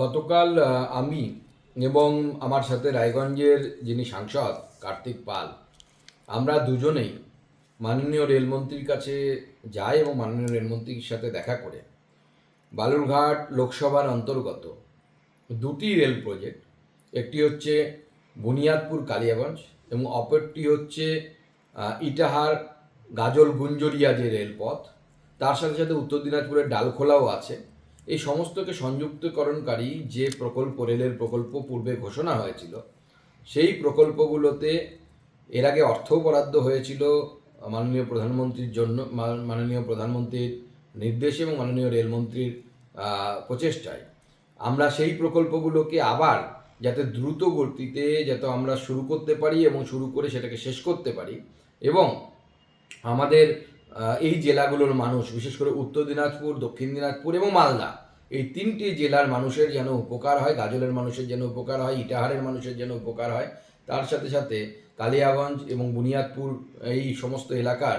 গতকাল আমি এবং আমার সাথে রায়গঞ্জের যিনি সাংসদ, কার্তিক পাল, আমরা দুজনেই মাননীয় রেলমন্ত্রীর কাছে যাই এবং মাননীয় রেলমন্ত্রীর সাথে দেখা করে বালুরঘাট লোকসভার অন্তর্গত দুটি রেল প্রজেক্ট, একটি হচ্ছে বুনিয়াদপুর কালিয়াগঞ্জ এবং অপরটি হচ্ছে ইটাহার গাজল গুঞ্জরিয়া যে রেলপথ, তার সাথে সাথে উত্তর দিনাজপুরের ডালখোলাও আছে। এই সমস্তকে সংযুক্তকরণকারী যে প্রকল্প, রেলের প্রকল্প পূর্বে ঘোষণা হয়েছিল, সেই প্রকল্পগুলোতে এর আগে অর্থও বরাদ্দ হয়েছিল মাননীয় প্রধানমন্ত্রীর জন্য মাননীয় প্রধানমন্ত্রীর নির্দেশে এবং মাননীয় রেলমন্ত্রীর প্রচেষ্টায়। আমরা সেই প্রকল্পগুলোকে আবার যাতে দ্রুত গতিতে যাতে আমরা শুরু করতে পারি এবং শুরু করে সেটাকে শেষ করতে পারি এবং আমাদের এই জেলাগুলোর মানুষ, বিশেষ করে উত্তর দিনাজপুর, দক্ষিণ দিনাজপুর এবং মালদা, এই তিনটি জেলার মানুষের যেন উপকার হয়, গাজলের মানুষের যেন উপকার হয়, ইটাহারের মানুষের যেন উপকার হয়, তার সাথে সাথে কালিয়াগঞ্জ এবং বুনিয়াদপুর, এই সমস্ত এলাকার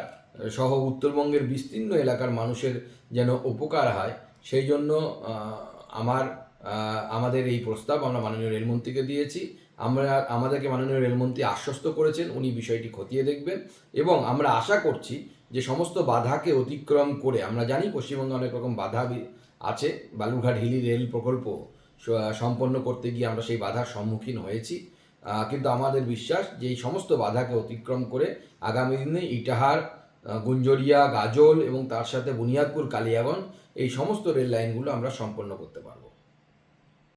সহ উত্তরবঙ্গের বিস্তীর্ণ এলাকার মানুষের যেন উপকার হয়, সেই জন্য আমার আমাদের এই প্রস্তাব আমরা মাননীয় রেলমন্ত্রীকে দিয়েছি। আমরা, আমাদেরকে মাননীয় রেলমন্ত্রী আশ্বস্ত করেছেন, উনি বিষয়টি খতিয়ে দেখবেন এবং আমরা আশা করছি যে সমস্ত বাধাকে অতিক্রম করে, আমরা জানি পশ্চিমবঙ্গে অনেক রকম বাধা আছে, বালুরঘাট হিলি রেল প্রকল্প সম্পন্ন করতে গিয়ে আমরা সেই বাধার সম্মুখীন হয়েছি। কিন্তু আমাদের বিশ্বাস যে এই সমস্ত বাধাকে অতিক্রম করে আগামী দিনে ইটাহার গুঞ্জরিয়া, গাজল এবং তার সাথে বুনিয়াদপুর, কালিয়াগঞ্জ এই সমস্ত রেল লাইনগুলো আমরা সম্পন্ন করতে পারব।